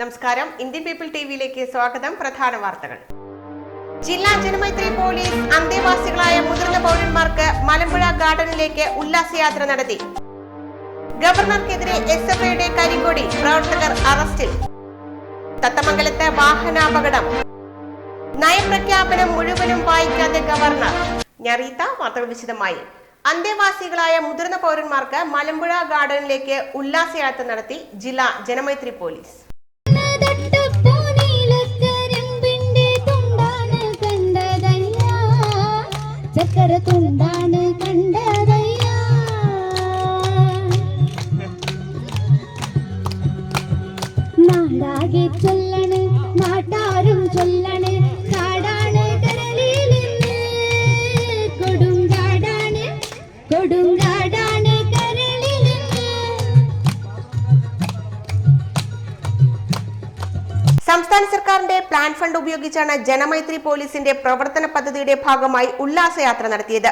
നമസ്കാരം. Indian people ടിവിയിലേക്ക് സ്വാഗതം. പ്രധാന വാർത്തകൾ. ജില്ലാ ജനമൈത്രി പോലീസ് അന്തേവാസികളായ മുതിർന്ന പൗരന്മാർക്ക് മലമ്പുഴ ഗാർഡനിലേക്ക് ഉല്ലാസയാത്ര നടത്തി. ഗവർണർക്കെതിരെ എസ് എഫ് ഐയുടെ കരിങ്കൊടി പ്രവർത്തകർ അറസ്റ്റിൽ. തത്തമംഗലത്ത് വാഹനാപകടം. നയപ്രഖ്യാപനം മുഴുവനും വായിക്കാതെ ഗവർണർ. ഞറീത്ത വാർത്തകൾ വിശദമായി. അന്തേവാസികളായ മുതിർന്ന പൗരന്മാർക്ക് മലമ്പുഴ ഗാർഡനിലേക്ക് ഉല്ലാസയാത്ര നടത്തി ജില്ലാ ജനമൈത്രി പോലീസ്. ഉപയോഗിച്ചാണ് ജനമൈത്രി പോലീസിന്റെ പ്രവർത്തന പദ്ധതിയുടെ ഭാഗമായി ഉല്ലാസയാത്ര നടത്തിയത്.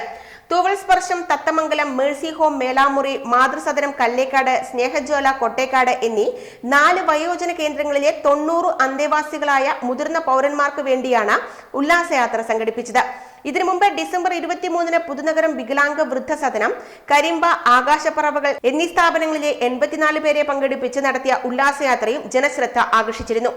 തൂവൽ സ്പർശം തത്തമംഗലം മേഴ്സി ഹോം മേലാമുറി മാതൃസദനം കല്ലേക്കാട് സ്നേഹജ്വാല കൊട്ടേക്കാട് എന്നീ നാല് വയോജന കേന്ദ്രങ്ങളിലെ തൊണ്ണൂറ് അന്തേവാസികളായ മുതിർന്ന പൗരന്മാർക്ക് വേണ്ടിയാണ് ഉല്ലാസയാത്ര സംഘടിപ്പിച്ചത്. ഇതിനു മുമ്പ് ഡിസംബർ ഇരുപത്തിമൂന്നിന് പുതുനഗരം വികലാംഗ വൃദ്ധസദനം കരിമ്പ ആകാശപ്പറവകൾ എന്നീ സ്ഥാപനങ്ങളിലെ എൺപത്തിനാല് പേരെ പങ്കെടുപ്പിച്ച് നടത്തിയ ഉല്ലാസയാത്രയും ജനശ്രദ്ധ ആകർഷിച്ചിരുന്നു.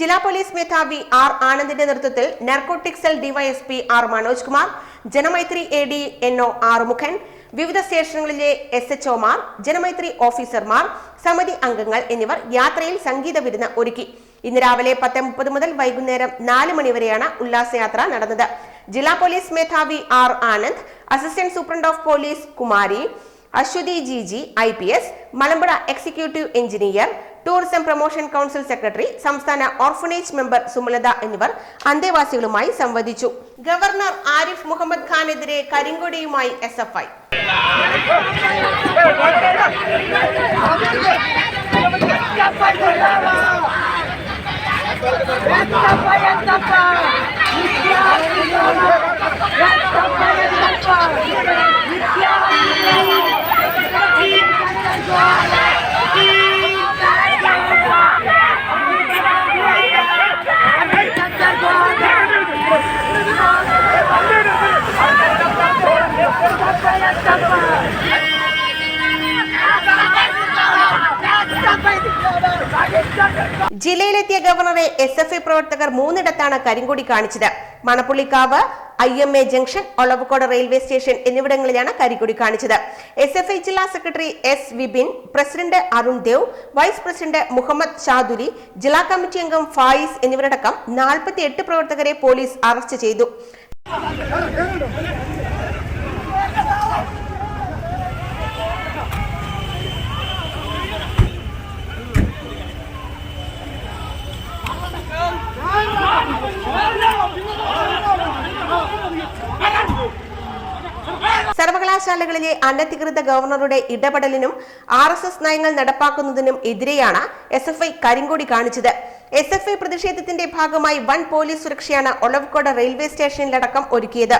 ജില്ലാ പോലീസ് മേധാവി ആർ ആനന്ദിന്റെ നേതൃത്വത്തിൽ narcotic cell DYSP R Manoj Kumar Janamaithri A D N O Arumukhan വിവിധ സ്റ്റേഷനുകളിലെ എസ് എച്ച് ഒമാർ ജനമൈത്രി ഓഫീസർമാർ സമിതി അംഗങ്ങൾ എന്നിവർ യാത്രയിൽ സംഗീത വിരുന്ന് ഒരുക്കി. ഇന്ന് രാവിലെ പത്ത് മുപ്പത് മുതൽ വൈകുന്നേരം നാല് മണിവരെയാണ് ഉല്ലാസയാത്ര നടന്നത്. ജില്ലാ പോലീസ് മേധാവി R Anand assistant superintendent of police Kumari Aswathi G G I P S Malampuzha executive engineer tourism promotion council secretary സംസ്ഥാന ഓർഫനേജ് മെമ്പർ സുമലത എന്നിവർ അന്തേവാസികളുമായി സംവദിച്ചു. ഗവർണർ ആരിഫ് മുഹമ്മദ് ഖാനെതിരെ കരിങ്കൊടിയുമായി എസ് എഫ് ഐ. ജില്ലയിലെത്തിയ ഗവർണറെ എസ് എഫ് ഐ പ്രവർത്തകർ മൂന്നിടത്താണ് കരിങ്കൊടി കാണിച്ചത്. Manappullikkavu I M A junction Olavakkode railway station എന്നിവിടങ്ങളിലാണ് കരിക്കൊടി കാണിച്ചത്. എസ് എഫ് ഐ ജില്ലാ secretary S Vipin president Arun Dev vice president Muhammad Shaduri ജില്ലാ കമ്മിറ്റി അംഗം ഫായിസ് എന്നിവരടക്കം നാൽപ്പത്തി എട്ട് പ്രവർത്തകരെ പോലീസ് അറസ്റ്റ് ചെയ്തു. സർവകലാശാലകളിലെ അനധികൃത ഗവർണറുടെ ഇടപെടലിനും ആർ എസ് എസ് നയങ്ങൾ നടപ്പാക്കുന്നതിനും എതിരെയാണ് എസ് എഫ് ഐ കരിങ്കൊടി കാണിച്ചത്. എസ് എഫ് ഐ പ്രതിഷേധത്തിന്റെ ഭാഗമായി വൻ പോലീസ് സുരക്ഷയാണ് ഒളവക്കോട് റെയിൽവേ സ്റ്റേഷനിലടക്കം ഒരുക്കിയത്.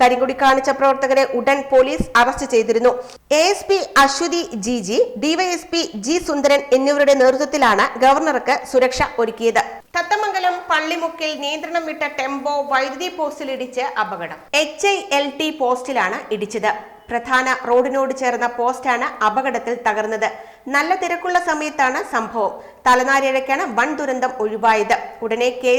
കരിങ്കൊടി കാണിച്ച പ്രവർത്തകരെ ഉടൻ പോലീസ് അറസ്റ്റ് ചെയ്തിരുന്നു. A S P Aswathi G G DySP G Sundaran എന്നിവരുടെ നേതൃത്വത്തിലാണ് ഗവർണർക്ക് സുരക്ഷ ഒരുക്കിയത്. തത്തമംഗലം പള്ളിമുക്കിൽ നിയന്ത്രണം വിട്ട ടെമ്പോ വൈദ്യുതി പോസ്റ്റിൽ ഇടിച്ച് അപകടം. എച്ച് ഐ എൽ ടി പോസ്റ്റിലാണ് ഇടിച്ചത്. പ്രധാന റോഡിനോട് ചേർന്ന പോസ്റ്റാണ് അപകടത്തിൽ തകർന്നത്. നല്ല തിരക്കുള്ള സമയത്താണ് സംഭവം. തലനാരിഴയ്ക്കാണ് വൻ ദുരന്തം ഒഴിവായത്. ഉടനെ കെ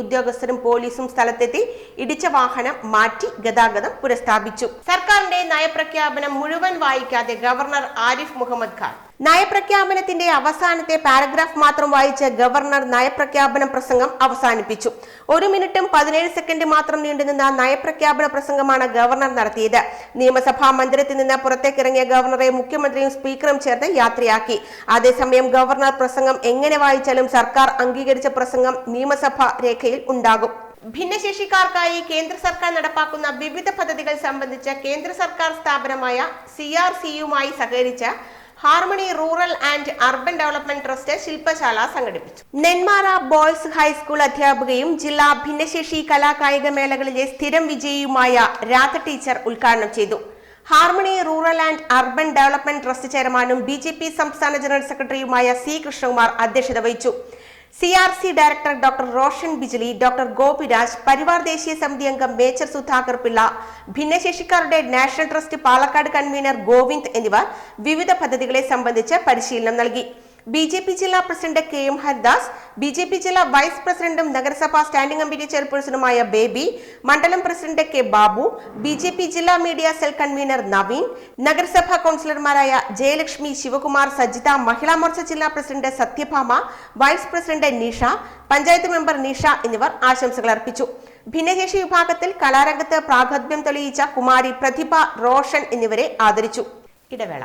ഉദ്യോഗസ്ഥരും പോലീസും സ്ഥലത്തെത്തി ഇടിച്ച വാഹനം മാറ്റി ഗതാഗതം പുനഃസ്ഥാപിച്ചു. സർക്കാരിന്റെ നയപ്രഖ്യാപനം മുഴുവൻ വായിക്കാതെ ഗവർണർ ആരിഫ് മുഹമ്മദ് ഖാൻ. നയപ്രഖ്യാപനത്തിന്റെ അവസാനത്തെ പാരഗ്രാഫ് മാത്രം വായിച്ച ഗവർണർ നയപ്രഖ്യാപന പ്രസംഗം അവസാനിപ്പിച്ചു. ഒരു മിനിറ്റും പതിനേഴ് സെക്കൻഡ് മാത്രം നീണ്ടുനിന്ന നയപ്രഖ്യാപന പ്രസംഗമാണ് ഗവർണർ നടത്തിയത്. നിയമസഭാ മന്ദിരത്തിൽ നിന്ന് പുറത്തേക്കിറങ്ങിയ ഗവർണറെ മുഖ്യമന്ത്രിയും സ്പീക്കറും ചേർന്ന് യാത്രയാക്കി. അതേസമയം ഗവർണർ പ്രസംഗം എങ്ങനെ വായിച്ചാലും സർക്കാർ അംഗീകരിച്ച പ്രസംഗം നിയമസഭാ രേഖയിൽ ഉണ്ടാകും. ഭിന്നശേഷിക്കാർക്കായി കേന്ദ്ര സർക്കാർ നടപ്പാക്കുന്ന വിവിധ പദ്ധതികൾ സംബന്ധിച്ച കേന്ദ്ര സർക്കാർ സ്ഥാപനമായ സി ആർ സിയുമായി സഹകരിച്ച് harmony rural and urban development trust ശില്പശാല സംഘടിപ്പിച്ചു. നെന്മാറ ബോയ്സ് ഹൈസ്കൂൾ അധ്യാപികയും ജില്ലാ ഭിന്നശേഷി കലാകായിക മേളകളിലെ സ്ഥിരം വിജയിയുമായ രാധ ടീച്ചർ ഉദ്ഘാടനം ചെയ്തു. Harmony rural and urban development trust ചെയർമാനും ബി സംസ്ഥാന ജനറൽ സെക്രട്ടറിയുമായ സി കൃഷ്ണകുമാർ അധ്യക്ഷത വഹിച്ചു. C R C director doctor Roshan Bijli doctor Gopiraj Parivar ദേശീയ സമിതി അംഗം മേച്ചർ Sudhakar Pillai ഭിന്നശേഷിക്കാരുടെ national trust Palakkad convener Govind എന്നിവർ വിവിധ പദ്ധതികളെ സംബന്ധിച്ച് പരിശീലനം നൽകി. ബി ജെ പി ജില്ലാ president K M Haridas B J P ജില്ലാ വൈസ് പ്രസിഡന്റും നഗരസഭാ സ്റ്റാൻഡിംഗ് കമ്മിറ്റി ചെയർപേഴ്സണുമായ ബേബി മണ്ഡലം president K Babu B J P ജില്ലാ മീഡിയ സെൽ കൺവീനർ നവീൻ നഗരസഭാ കൌൺസിലർമാരായ ജയലക്ഷ്മി ശിവകുമാർ സജിത മഹിളാ മോർച്ച ജില്ലാ president Sathyabhama vice president Nisha panchayat member Nisha എന്നിവർ ആശംസകൾ അർപ്പിച്ചു. ഭിന്നശേഷി വിഭാഗത്തിൽ കലാരംഗത്ത് പ്രാഗത്ഭ്യം തെളിയിച്ച കുമാരി പ്രതിഭ റോഷൻ എന്നിവരെ ആദരിച്ചു. ഇടവേള.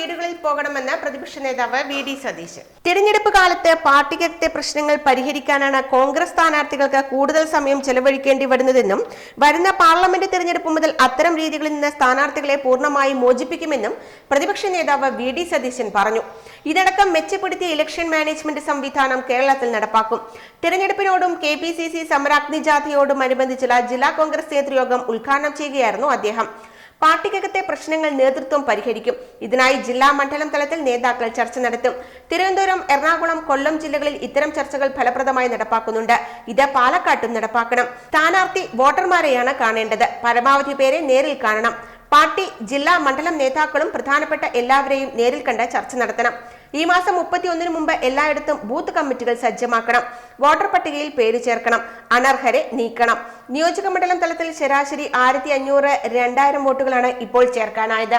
വീടുകളിൽ പോകണമെന്ന് പ്രതിപക്ഷ നേതാവ് വി ഡി സതീശൻ. തിരഞ്ഞെടുപ്പ് കാലത്ത് പാർട്ടിക്കകത്തെ പ്രശ്നങ്ങൾ പരിഹരിക്കാനാണ് കോൺഗ്രസ് സ്ഥാനാർത്ഥികൾക്ക് കൂടുതൽ സമയം ചെലവഴിക്കേണ്ടി വരുന്നതെന്നും വരുന്ന പാർലമെന്റ് തിരഞ്ഞെടുപ്പ് മുതൽ അത്തരം രീതികളിൽ നിന്ന് സ്ഥാനാർത്ഥികളെ പൂർണമായി മോചിപ്പിക്കുമെന്നും പ്രതിപക്ഷ നേതാവ് വി ഡി സതീശൻ പറഞ്ഞു. ഇതടക്കം മെച്ചപ്പെടുത്തിയ ഇലക്ഷൻ മാനേജ്മെന്റ് സംവിധാനം കേരളത്തിൽ നടപ്പാക്കും. തിരഞ്ഞെടുപ്പിനോടും K P C C Samaragni ജാഥയോടും അനുബന്ധിച്ചുള്ള ജില്ലാ കോൺഗ്രസ് നേതൃയോഗം ഉദ്ഘാടനം ചെയ്യുകയായിരുന്നു അദ്ദേഹം. പാർട്ടിക്കകത്തെ പ്രശ്നങ്ങൾ നേതൃത്വം പരിഹരിക്കും. ഇതിനായി ജില്ലാ മണ്ഡലം തലത്തിൽ നേതാക്കൾ ചർച്ച നടത്തും. തിരുവനന്തപുരം എറണാകുളം കൊല്ലം ജില്ലകളിൽ ഇത്തരം ചർച്ചകൾ ഫലപ്രദമായി നടപ്പാക്കുന്നുണ്ട്. ഇത് പാലക്കാട്ടും നടപ്പാക്കണം. സ്ഥാനാർത്ഥി വോട്ടർമാരെയാണ് കാണേണ്ടത്. പരമാവധി പേരെ നേരിൽ കാണണം. പാർട്ടി ജില്ലാ മണ്ഡലം നേതാക്കളും പ്രധാനപ്പെട്ട എല്ലാവരെയും നേരിൽ കണ്ട് ചർച്ച നടത്തണം. ഈ മാസം മുപ്പത്തിയൊന്നിന് മുമ്പ് എല്ലായിടത്തും ബൂത്ത് കമ്മിറ്റികൾ സജ്ജമാക്കണം. വോട്ടർ പട്ടികയിൽ പേര് ചേർക്കണം. അനർഹരെ നീക്കണം. നിയോജക മണ്ഡലം തലത്തിൽ ശരാശരി ആയിരത്തി അഞ്ഞൂറ് രണ്ടായിരം വോട്ടുകളാണ് ഇപ്പോൾ ചേർക്കാനായത്.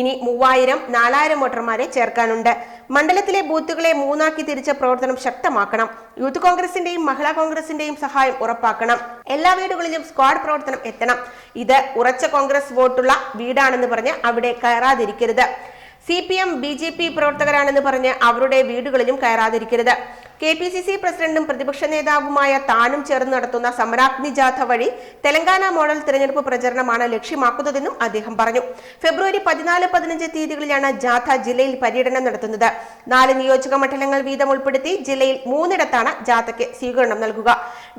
ഇനി മൂവായിരം നാലായിരം വോട്ടർമാരെ ചേർക്കാനുണ്ട്. മണ്ഡലത്തിലെ ബൂത്തുകളെ മൂന്നാക്കി തിരിച്ച പ്രവർത്തനം ശക്തമാക്കണം. യൂത്ത് കോൺഗ്രസിന്റെയും മഹിളാ കോൺഗ്രസിന്റെയും സഹായം ഉറപ്പാക്കണം. എല്ലാ വീടുകളിലും സ്ക്വാഡ് പ്രവർത്തനം എത്തണം. ഇത് ഉറച്ച കോൺഗ്രസ് വോട്ടുള്ള വീടാണെന്ന് പറഞ്ഞ് അവിടെ കയറാതിരിക്കരുത്. C P M B J P പ്രവർത്തകരാണെന്ന് പറഞ്ഞ് അവരുടെ വീടുകളിലും കയറാതിരിക്കരുത്. കെ പി സി സി പ്രസിഡന്റും പ്രതിപക്ഷ നേതാവുമായ താനും ചേർന്ന് നടത്തുന്ന സമരാഗ്നി ജാഥ വഴി തെലങ്കാന മോഡൽ തിരഞ്ഞെടുപ്പ് പ്രചരണമാണ് ലക്ഷ്യമാക്കുന്നതെന്നും അദ്ദേഹം പറഞ്ഞു. ഫെബ്രുവരി പതിനാല് പതിനഞ്ച് തീയതികളിലാണ് ജാഥ ജില്ലയിൽ പര്യടനം നടത്തുന്നത്. നാല് നിയോജക മണ്ഡലങ്ങൾ വീതം ഉൾപ്പെടുത്തി ജില്ലയിൽ മൂന്നിടത്താണ് ജാഥയ്ക്ക് സ്വീകരണം നൽകുക.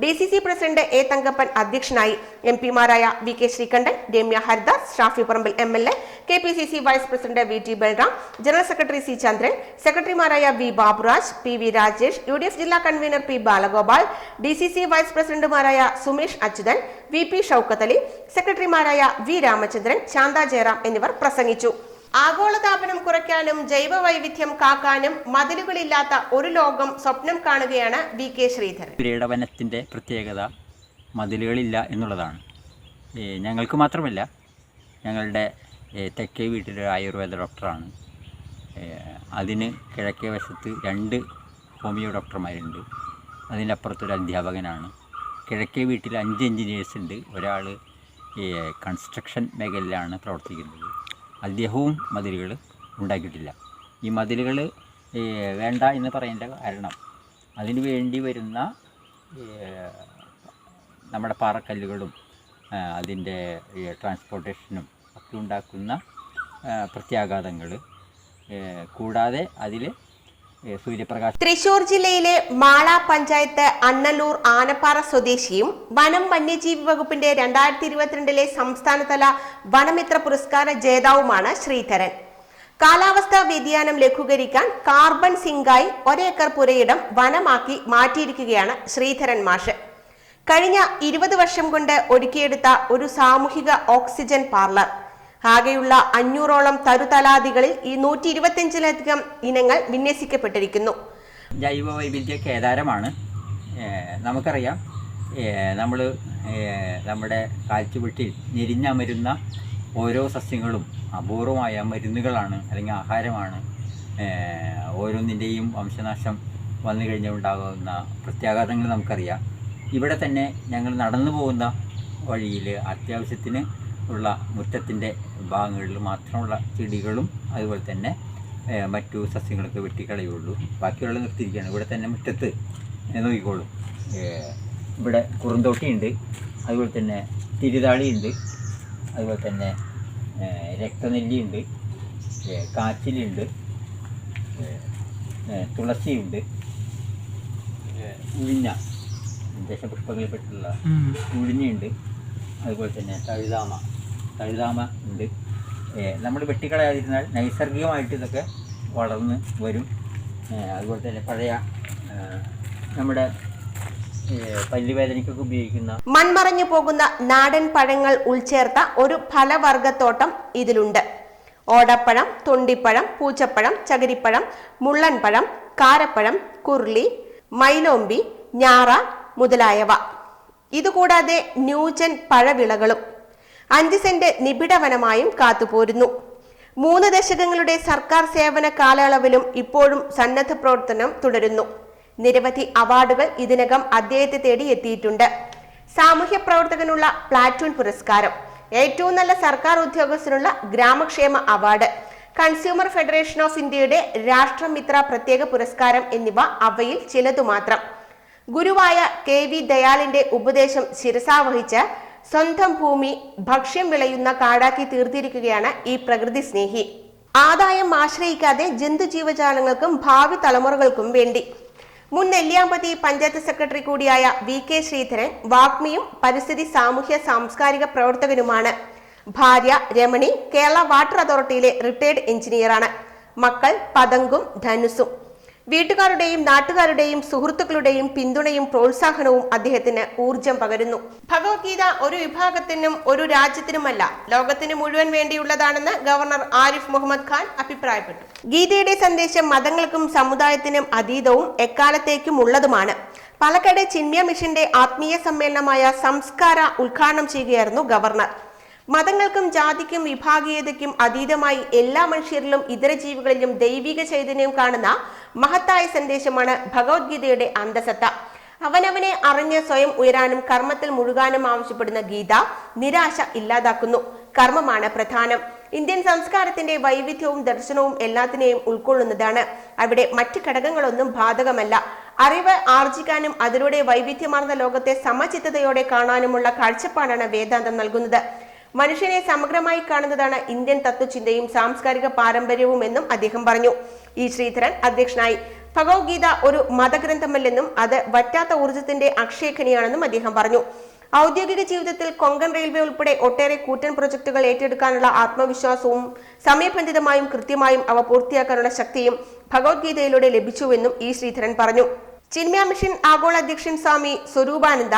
D C C president A Thankappan അധ്യക്ഷനായി. M പിമാരായ V K Sreekandan Ramya Haridas Shafi Parambil M L A K P C C vice president V T Balram general secretary C Chandran സെക്രട്ടറിമാരായ V Baburaj P V Rajesh U D F ജില്ലാ convener P Balagopal D C C vice പ്രസിഡന്റുമാരായ Sumesh Achuthan V P Shoukath Ali സെക്രട്ടറിമാരായ V Ramachandran Shantha Jayaram എന്നിവർ പ്രസംഗിച്ചു. ആഗോളതാപനം കുറയ്ക്കാനും ജൈവ വൈവിധ്യം കാക്കാനും മതിലുകളില്ലാത്ത ഒരു ലോകം സ്വപ്നം കാണുകയാണ് വി കെ ശ്രീധരൻ. പുരയിടവനത്തിന്റെ പ്രത്യേകത മതിലുകളില്ല എന്നുള്ളതാണ്. ഞങ്ങൾക്ക് മാത്രമല്ല ഞങ്ങളുടെ തെക്കേ വീട്ടിലെ ആയുർവേദ ഡോക്ടറാണ്. അതിന് കിഴക്കേ വശത്ത് രണ്ട് ഹോമിയോ ഡോക്ടർമാരുണ്ട്. അതിനപ്പുറത്തൊരു അധ്യാപകനാണ്. കിഴക്കേ വീട്ടിൽ അഞ്ച് എഞ്ചിനീയേഴ്സ് ഉണ്ട്. ഒരാൾ കൺസ്ട്രക്ഷൻ മേഖലയിലാണ് പ്രവർത്തിക്കുന്നത്. അദ്ദേഹവും മതിലുകൾ ഉണ്ടാക്കിയിട്ടില്ല. ഈ മതിലുകൾ വേണ്ട എന്ന് പറയേണ്ട കാരണം അതിന് വേണ്ടി വരുന്ന നമ്മുടെ പാറക്കല്ലുകളും അതിന്റെ ട്രാൻസ്പോർട്ടേഷനും ഒക്കെ ഉണ്ടാക്കുന്ന പ്രത്യാഘാതങ്ങൾ കൂടാതെ അതിൽ സൂര്യപ്രകാശം. തൃശൂർ ജില്ലയിലെ മാള പഞ്ചായത്ത് അന്നല്ലൂർ ആനപ്പാറ സ്വദേശിയും വനം വന്യജീവി വകുപ്പിന്റെ രണ്ടായിരത്തി ഇരുപത്തിരണ്ടിലെ സംസ്ഥാനതല വനമിത്ര പുരസ്കാര ജേതാവുമാണ് ശ്രീധരൻ. കാലാവസ്ഥാ വ്യതിയാനം ലഘൂകരിക്കാൻ കാർബൺ സിങ്കായി ഒരേക്കർ പുരയിടം വനമാക്കി മാറ്റിയിരിക്കുകയാണ് ശ്രീധരൻ മാഷ്. കഴിഞ്ഞ ഇരുപത് വർഷം കൊണ്ട് ഒരുക്കിയെടുത്ത ഒരു സാമൂഹിക ഓക്സിജൻ പാർലർ. ആകെയുള്ള അഞ്ഞൂറോളം തരുതലാദികളിൽ ഈ നൂറ്റി ഇരുപത്തിയഞ്ചിലധികം ഇനങ്ങൾ വിന്യസിക്കപ്പെട്ടിരിക്കുന്നു. ജൈവ വൈവിധ്യ കേദാരമാണ്. നമുക്കറിയാം. നമ്മൾ നമ്മുടെ കാൽച്ചുവെട്ടിൽ ഞെരിഞ്ഞമരുന്ന ഓരോ സസ്യങ്ങളും അപൂർവമായ മരുന്നുകളാണ് അല്ലെങ്കിൽ ആഹാരമാണ്. ഓരോന്നിന്റെയും വംശനാശം വന്നു കഴിഞ്ഞാൽ ഉണ്ടാകുന്ന പ്രത്യാഘാതങ്ങൾ നമുക്കറിയാം. ഇവിടെ തന്നെ ഞങ്ങൾ നടന്നു പോകുന്ന വഴിയിൽ അത്യാവശ്യത്തിന് ഉള്ള മുറ്റത്തിന്റെ ഭാഗങ്ങളിൽ മാത്രമുള്ള ചെടികളും അതുപോലെ തന്നെ മറ്റു സസ്യങ്ങളൊക്കെ വെട്ടിക്കളയുള്ളൂ ബാക്കിയുള്ള നിർത്തിയിരിക്കുകയാണ്. ഇവിടെ തന്നെ മുറ്റത്ത് നോക്കിക്കോളൂ. ഇവിടെ കുറുന്തോട്ടിയുണ്ട്. അതുപോലെ തന്നെ തിരുതാളിയുണ്ട്. അതുപോലെ തന്നെ രക്തനെല്ലിയുണ്ട്. കാച്ചിലുണ്ട്. തുളസിയുണ്ട്. ഉഴിഞ്ഞ ദശപുഷ്പങ്ങളിൽപ്പെട്ടുള്ള ഉഴിഞ്ഞയുണ്ട് അതുപോലെ തന്നെ തഴുതാമ. തഴുതാമ ഉണ്ട്. നമ്മൾ വെട്ടിക്കളയാതിരുന്നാൽ നൈസർഗികമായിട്ട് ഇതൊക്കെ വളർന്ന് വരും. അതുപോലെ തന്നെ പഴയ നമ്മുടെ പല്ലുവേദനയ്ക്കൊക്കെ ഉപയോഗിക്കുന്ന മൺമറഞ്ഞു പോകുന്ന നാടൻ പഴങ്ങൾ ഉൾച്ചേർത്ത ഒരു ഫലവർഗത്തോട്ടം ഇതിലുണ്ട്. ഓടപ്പഴം തൊണ്ടിപ്പഴം പൂച്ചപ്പഴം ചകിരിപ്പഴം മുള്ളൻപഴം കാരപ്പഴം കുർളി മൈലോമ്പി ഞാറ മുതലായവ. ഇതുകൂടാതെ ന്യൂജൻ പഴവിളകളും അഞ്ച് സെന്റ് നിബിഡ വനമായും കാത്തുപോരുന്നു. മൂന്ന് ദശകങ്ങളുടെ സർക്കാർ സേവന കാലയളവിലും ഇപ്പോഴും സന്നദ്ധ പ്രവർത്തനം തുടരുന്നു. നിരവധി അവാർഡുകൾ ഇതിനകം അദ്ദേഹത്തെ തേടി എത്തിയിട്ടുണ്ട്. സാമൂഹ്യ പ്രവർത്തകനുള്ള പ്ലാറ്റൂൺ പുരസ്കാരം ഏറ്റവും നല്ല സർക്കാർ ഉദ്യോഗസ്ഥനുള്ള ഗ്രാമക്ഷേമ അവാർഡ് കൺസ്യൂമർ ഫെഡറേഷൻ ഓഫ് ഇന്ത്യയുടെ രാഷ്ട്രമിത്ര പ്രത്യേക പുരസ്കാരം എന്നിവ അവയിൽ ചിലതു മാത്രം ഗുരുവായ കെ വി ദയാലിന്റെ ഉപദേശം ശിരസാവഹിച്ച് സ്വന്തം ഭൂമി ഭക്ഷ്യം വിളയുന്ന കാടാക്കി തീർത്തിരിക്കുകയാണ് ഈ പ്രകൃതി സ്നേഹി. ആദായം ആശ്രയിക്കാതെ ജന്തുജീവജാലങ്ങൾക്കും ഭാവി തലമുറകൾക്കും വേണ്ടി. മുൻ നെല്ലിയാമ്പതി പഞ്ചായത്ത് സെക്രട്ടറി കൂടിയായ വി കെ ശ്രീധരൻ വാഗ്മിയും പരിസ്ഥിതി സാമൂഹ്യ സാംസ്കാരിക പ്രവർത്തകനുമാണ്. ഭാര്യ രമണി കേരള വാട്ടർ അതോറിറ്റിയിലെ റിട്ടയർഡ് എഞ്ചിനീയറാണ്. മക്കൾ പതങ്കും ധനുസും. വീട്ടുകാരുടെയും നാട്ടുകാരുടെയും സുഹൃത്തുക്കളുടെയും പിന്തുണയും പ്രോത്സാഹനവും അദ്ദേഹത്തിന് ഊർജം പകരുന്നു. ഭഗവത്ഗീത ഒരു വിഭാഗത്തിനും ഒരു രാജ്യത്തിനുമല്ല ലോകത്തിന് മുഴുവൻ വേണ്ടിയുള്ളതാണെന്ന് ഗവർണർ ആരിഫ് മുഹമ്മദ് ഖാൻ അഭിപ്രായപ്പെട്ടു. ഗീതയുടെ സന്ദേശം മതങ്ങൾക്കും സമുദായത്തിനും അതീതവും എക്കാലത്തേക്കും ഉള്ളതുമാണ്. പാലക്കാട് ചിന്മയ മിഷന്റെ ആത്മീയ സമ്മേളനമായ സംസ്കാര ഉദ്ഘാടനം ചെയ്യുകയായിരുന്നു ഗവർണർ. മതങ്ങൾക്കും ജാതിക്കും വിഭാഗീയതയ്ക്കും അതീതമായി എല്ലാ മനുഷ്യരിലും ഇതര ജീവികളിലും ദൈവിക ചൈതന്യം കാണുന്ന മഹത്തായ സന്ദേശമാണ് ഭഗവത്ഗീതയുടെ അന്തസത്ത. അവനവനെ അറിഞ്ഞ് സ്വയം ഉയരാനും കർമ്മത്തിൽ മുഴുകാനും ആവശ്യപ്പെടുന്ന ഗീത നിരാശ ഇല്ലാതാക്കുന്നു. കർമ്മമാണ് പ്രധാനം. ഇന്ത്യൻ സംസ്കാരത്തിന്റെ വൈവിധ്യവും ദർശനവും എല്ലാത്തിനെയും ഉൾക്കൊള്ളുന്നതാണ്. അവിടെ മറ്റ് ഘടകങ്ങളൊന്നും ബാധകമല്ല. അറിവ് ആർജിക്കാനും അതിലൂടെ വൈവിധ്യമാർന്ന ലോകത്തെ സമചിത്തതയോടെ കാണാനുമുള്ള കാഴ്ചപ്പാടാണ് വേദാന്തം നൽകുന്നത്. മനുഷ്യനെ സമഗ്രമായി കാണുന്നതാണ് ഇന്ത്യൻ തത്വചിന്തയും സാംസ്കാരിക പാരമ്പര്യവും എന്നും അദ്ദേഹം പറഞ്ഞു. ഇ ശ്രീധരൻ അധ്യക്ഷനായി. ഭഗവത്ഗീത ഒരു മതഗ്രന്ഥമല്ലെന്നും അത് വറ്റാത്ത ഊർജത്തിന്റെ അക്ഷയഖനിയാണെന്നും അദ്ദേഹം പറഞ്ഞു. ഔദ്യോഗിക ജീവിതത്തിൽ കൊങ്കൺ റെയിൽവേ ഉൾപ്പെടെ ഒട്ടേറെ കൂറ്റൻ പ്രൊജക്ടുകൾ ഏറ്റെടുക്കാനുള്ള ആത്മവിശ്വാസവും സമയബന്ധിതമായും കൃത്യമായും അവ പൂർത്തിയാക്കാനുള്ള ശക്തിയും ഭഗവത്ഗീതയിലൂടെ ലഭിച്ചുവെന്നും ഇ ശ്രീധരൻ പറഞ്ഞു. ചിന്മയ മിഷൻ ആഗോള അധ്യക്ഷൻ സ്വാമി സ്വരൂപാനന്ദ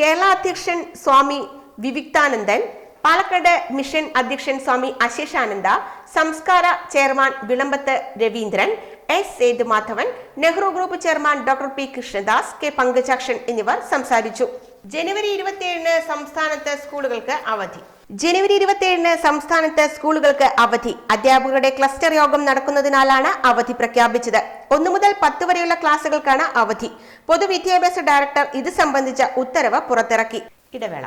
കേരള അധ്യക്ഷൻ സ്വാമി വിവിക്താനന്ദൻ പാലക്കാട് മിഷൻ അധ്യക്ഷൻ Swami Asheshananda Samskara chairman Vilambath Raveendran S Sethumadhavan Nehru group chairman doctor P Krishnadas K Pankajakshan എന്നിവർ സംസാരിച്ചു. ജനുവരി ഇരുപത്തിയേഴിന് സംസ്ഥാനത്ത് സ്കൂളുകൾക്ക് അവധി. ജനുവരി ഇരുപത്തിയേഴിന് സംസ്ഥാനത്ത് സ്കൂളുകൾക്ക് അവധി. അധ്യാപകരുടെ ക്ലസ്റ്റർ യോഗം നടക്കുന്നതിനാലാണ് അവധി പ്രഖ്യാപിച്ചത്. ഒന്നു മുതൽ പത്ത് വരെയുള്ള ക്ലാസുകൾക്കാണ് അവധി. പൊതുവിദ്യാഭ്യാസ ഡയറക്ടർ ഇത് സംബന്ധിച്ച ഉത്തരവ് പുറത്തിറക്കി. ഇടവേള.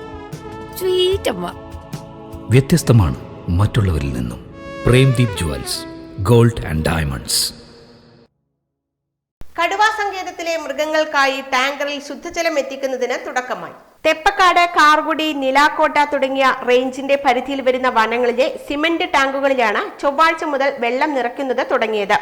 സ്വീറ്റ് അമ്മ വ്യത്യസ്തമാണ് മറ്റുള്ളവരിൽ നിന്നും. Premdeep jewels gold and diamonds. കടുവാ സങ്കേതത്തിലെ മൃഗങ്ങൾക്കായി ടാങ്കറിൽ ശുദ്ധജലം എത്തിക്കുന്നതിന് തുടക്കമായി. തെപ്പക്കാട് കാർകുടി നിലാക്കോട്ട തുടങ്ങിയ റേഞ്ചിന്റെ പരിധിയിൽ വരുന്ന വനങ്ങളിലെ സിമന്റ് ടാങ്കുകളിലാണ് ചൊവ്വാഴ്ച മുതൽ വെള്ളം നിറയ്ക്കുന്നത് തുടങ്ങിയത്.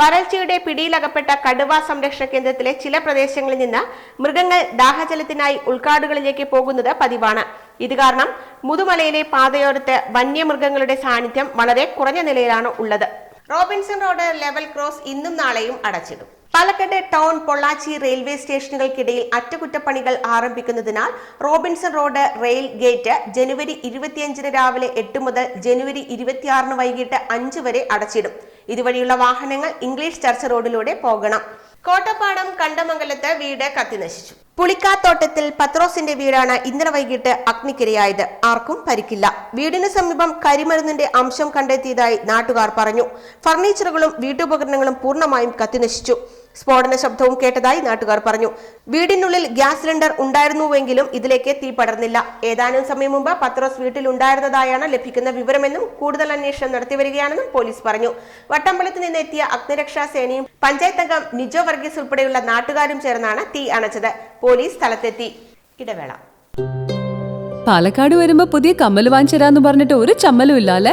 വരൾച്ചയുടെ പിടിയിലകപ്പെട്ട കടുവ സംരക്ഷണ കേന്ദ്രത്തിലെ ചില പ്രദേശങ്ങളിൽ നിന്ന് മൃഗങ്ങൾ ദാഹജലത്തിനായി ഉൾക്കാടുകളിലേക്ക് പോകുന്നത് പതിവാണ്. ഇത് കാരണം മുതുമലയിലെ പാതയോരത്ത് വന്യമൃഗങ്ങളുടെ സാന്നിധ്യം വളരെ കുറഞ്ഞ നിലയിലാണ് ഉള്ളത്. റോബിൻസൺ റോഡ് ലെവൽ ക്രോസ് ഇന്നും നാളെയും അടച്ചിടും. പാലക്കാട് ടൗൺ പൊള്ളാച്ചി റെയിൽവേ സ്റ്റേഷനുകൾക്കിടയിൽ അറ്റകുറ്റപ്പണികൾ ആരംഭിക്കുന്നതിനാൽ റോബിൻസൺ റോഡ് റെയിൽ ഗേറ്റ് ജനുവരി ഇരുപത്തിയഞ്ചിന് രാവിലെ എട്ട് മുതൽ ജനുവരി ഇരുപത്തിയാറിന് വൈകിട്ട് അഞ്ച് വരെ അടച്ചിടും. ഇതുവഴിയുള്ള വാഹനങ്ങൾ ഇംഗ്ലീഷ് ചർച്ച് റോഡിലൂടെ പോകണം. കോട്ടപ്പാടം കണ്ടമംഗലത്ത് വീട് കത്തിനശിച്ചു. പുളിക്കാത്തോട്ടത്തിൽ പത്രോസിന്റെ വീടാണ് ഇന്നലെ വൈകിട്ട് അഗ്നിക്കിരയായത്. ആർക്കും പരിക്കില്ല. വീടിന് സമീപം കരിമരുന്നിന്റെ അംശം കണ്ടെത്തിയതായി നാട്ടുകാർ പറഞ്ഞു. ഫർണിച്ചറുകളും വീട്ടുപകരണങ്ങളും പൂർണമായും കത്തിനശിച്ചു. സ്ഫോടന ശബ്ദവും കേട്ടതായി നാട്ടുകാർ പറഞ്ഞു. വീടിനുള്ളിൽ ഗ്യാസ് സിലിണ്ടർ ഉണ്ടായിരുന്നുവെങ്കിലും ഇതിലേക്ക് തീ പടർന്നില്ല. ഏതാനും സമയം മുമ്പ് പത്രോസ് വീട്ടിൽ ഉണ്ടായിരുന്നതായാണ് ലഭിക്കുന്ന വിവരമെന്നും കൂടുതൽ അന്വേഷണം നടത്തിവരികയാണെന്നും പോലീസ് പറഞ്ഞു. വട്ടമ്പലത്ത് നിന്ന് എത്തിയ അഗ്നിരക്ഷാ സേനയും പഞ്ചായത്ത് അംഗം നിജോ വർഗീസ് ഉൾപ്പെടെയുള്ള നാട്ടുകാരും ചേർന്നാണ് തീ അണച്ചത്. പോലീസ് സ്ഥലത്തെത്തി. ഇടവേള. പാലക്കാട് വരുമ്പോ പുതിയ കമ്മൽ വാങ്ങിച്ചരാന്ന് പറഞ്ഞിട്ട് ഒരു ചമ്മലും ഇല്ല അല്ലെ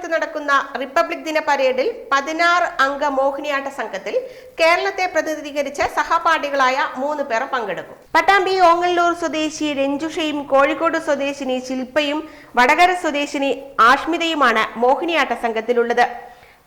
രാജ്യതലസ്ഥാനത്ത് നടക്കുന്ന റിപ്പബ്ലിക് ദിന പരേഡിൽ പതിനാറ് അംഗ മോഹിനിയാട്ട സംഘത്തിൽ കേരളത്തെ പ്രതിനിധീകരിച്ച് സഹപാഠികളായ മൂന്ന് പേർ പങ്കെടുക്കും. പട്ടാമ്പി ഓങ്ങല്ലൂർ സ്വദേശി രഞ്ജുഷയും കോഴിക്കോട് സ്വദേശിനി ശില്പയും വടകര സ്വദേശിനി ആഷ്മിതയുമാണ് മോഹിനിയാട്ട സംഘത്തിലുള്ളത്.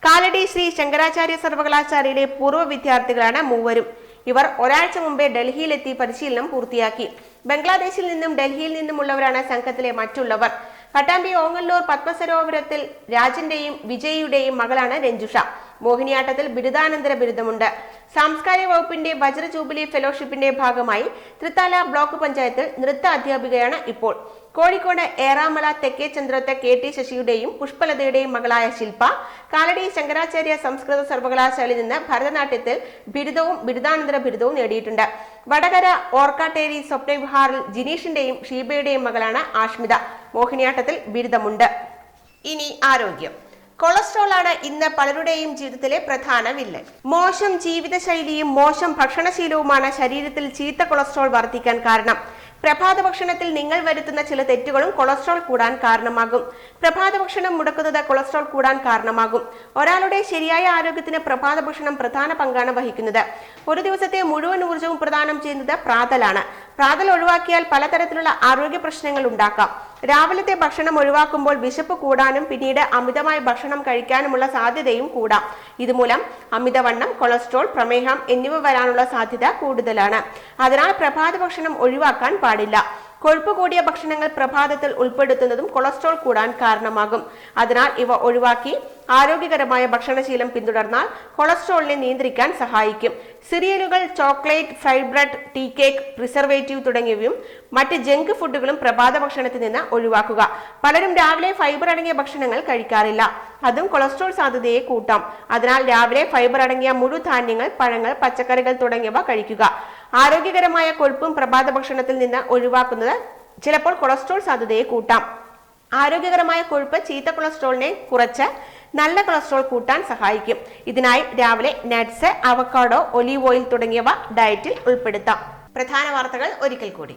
കാലടി ശ്രീ ശങ്കരാചാര്യ സർവകലാശാലയിലെ പൂർവ വിദ്യാർത്ഥികളാണ് മൂവരും. ഇവർ ഒരാഴ്ച മുമ്പേ ഡൽഹിയിലെത്തി പരിശീലനം പൂർത്തിയാക്കി. ബംഗ്ലാദേശിൽ നിന്നും ഡൽഹിയിൽ നിന്നുമുള്ളവരാണ് സംഘത്തിലെ മറ്റുള്ളവർ. പട്ടാമ്പി ഓങ്ങല്ലൂർ പത്മസരോവരത്തിൽ രാജന്റെയും വിജയിയുടെയും മകളാണ് രഞ്ജുഷ. മോഹിനിയാട്ടത്തിൽ ബിരുദാനന്തര ബിരുദമുണ്ട്. സാംസ്കാരിക വകുപ്പിന്റെ വജ്ര ജൂബിലി ഫെലോഷിപ്പിന്റെ ഭാഗമായി തൃത്താല ബ്ലോക്ക് പഞ്ചായത്തിൽ നൃത്ത അധ്യാപികയാണ് ഇപ്പോൾ. കോഴിക്കോട് ഏറാമല തെക്കേ ചന്ദ്രത്ത് കെ ടി ശശിയുടെയും പുഷ്പലതയുടെയും മകളായ ശില്പ കാലടി ശങ്കരാചാര്യ സംസ്കൃത സർവകലാശാലയിൽ നിന്ന് ഭരതനാട്യത്തിൽ ബിരുദവും ബിരുദാനന്തര ബിരുദവും നേടിയിട്ടുണ്ട്. വടകര ഓർക്കാട്ടേരി സ്വപ്നവിഹാറിൽ ജിനീഷിന്റെയും ഷീബയുടെയും മകളാണ് ആഷ്മിത. മോഹിനിയാട്ടത്തിൽ ബിരുദമുണ്ട്. ഇനി ആരോഗ്യം. കൊളസ്ട്രോൾ ആണ് ഇന്ന് പലരുടെയും ജീവിതത്തിലെ പ്രധാന വില്ലൻ. മോശം ജീവിതശൈലിയും മോശം ഭക്ഷണശീലവുമാണ് ശരീരത്തിൽ ചീത്ത കൊളസ്ട്രോൾ വർദ്ധിക്കാൻ കാരണം. പ്രഭാത ഭക്ഷണത്തിൽ നിങ്ങൾ വരുത്തുന്ന ചില തെറ്റുകളും കൊളസ്ട്രോൾ കൂടാൻ കാരണമാകും. പ്രഭാത ഭക്ഷണം മുടക്കുന്നത് കൊളസ്ട്രോൾ കൂടാൻ കാരണമാകും. ഒരാളുടെ ശരിയായ ആരോഗ്യത്തിന് പ്രഭാത ഭക്ഷണം പ്രധാന പങ്കാണ് വഹിക്കുന്നത്. ഒരു ദിവസത്തെ മുഴുവൻ ഊർജവും പ്രദാനം ചെയ്യുന്നത് പ്രാതലാണ്. പ്രാതൽ ഒഴിവാക്കിയാൽ പലതരത്തിലുള്ള ആരോഗ്യ പ്രശ്നങ്ങൾ ഉണ്ടാക്കാം. രാവിലത്തെ ഭക്ഷണം ഒഴിവാക്കുമ്പോൾ വിശപ്പ് കൂടാനും പിന്നീട് അമിതമായി ഭക്ഷണം കഴിക്കാനുമുള്ള സാധ്യതയും കൂടാം. ഇതുമൂലം അമിതവണ്ണം കൊളസ്ട്രോൾ പ്രമേഹം എന്നിവ വരാനുള്ള സാധ്യത കൂടുതലാണ്. അതിനാൽ പ്രഭാത ഭക്ഷണം ഒഴിവാക്കാൻ പാടില്ല. കൊഴുപ്പ് കൂടിയ ഭക്ഷണങ്ങൾ പ്രഭാതത്തിൽ ഉൾപ്പെടുത്തുന്നതും കൊളസ്ട്രോൾ കൂടാൻ കാരണമാകും. അതിനാൽ ഇവ ഒഴിവാക്കി ആരോഗ്യകരമായ ഭക്ഷണശീലം പിന്തുടർന്നാൽ കൊളസ്ട്രോളിനെ നിയന്ത്രിക്കാൻ സഹായിക്കും. സിറിയലുകൾ chocolate fried bread tea cake preservative തുടങ്ങിയവയും മറ്റ് ജങ്ക് ഫുഡുകളും പ്രഭാത ഭക്ഷണത്തിൽ നിന്ന് ഒഴിവാക്കുക. പലരും രാവിലെ ഫൈബർ അടങ്ങിയ ഭക്ഷണങ്ങൾ കഴിക്കാറില്ല. അതും കൊളസ്ട്രോൾ സാധ്യതയെ കൂട്ടാം. അതിനാൽ രാവിലെ ഫൈബർ അടങ്ങിയ മുഴുധാന്യങ്ങൾ പഴങ്ങൾ പച്ചക്കറികൾ തുടങ്ങിയവ കഴിക്കുക. ആരോഗ്യകരമായ കൊഴുപ്പും പ്രഭാത ഭക്ഷണത്തിൽ നിന്ന് ഒഴിവാക്കുന്നത് ചിലപ്പോൾ കൊളസ്ട്രോൾ സാധ്യതയെ കൂട്ടാം. ആരോഗ്യകരമായ കൊഴുപ്പ് ചീത്ത കൊളസ്ട്രോളിനെ കുറച്ച് നല്ല കൊളസ്ട്രോൾ കൂട്ടാൻ സഹായിക്കും. ഇതിനായി രാവിലെ നട്ട്സ് അവക്കാഡോ ഒലീവ് ഓയിൽ തുടങ്ങിയവ ഡയറ്റിൽ ഉൾപ്പെടുത്താം. പ്രധാന വാർത്തകൾ ഒരിക്കൽ കൂടി.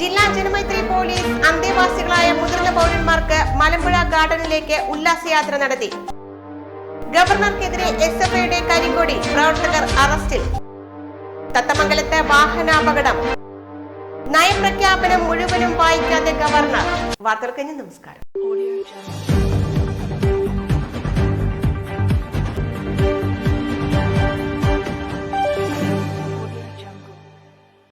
ജില്ലാ ജനമൈത്രി പോലീസ് അന്തേവാസികളായ മുതിർന്ന പൗരന്മാർക്ക് മലമ്പുഴ ഗാർഡനിലേക്ക് ഉല്ലാസയാത്ര നടത്തി. ഗവർണർക്കെതിരെ എസ് എഫ് ഐയുടെ കരിങ്കൊടി പ്രവർത്തകർ അറസ്റ്റിൽ. തത്തമംഗലത്ത് വാഹനാപകടം നയപ്രഖ്യാപനം മുഴുവനും വായിക്കാതെ ഗവർണർ വാർത്തകൾക്ക് നമസ്കാരം.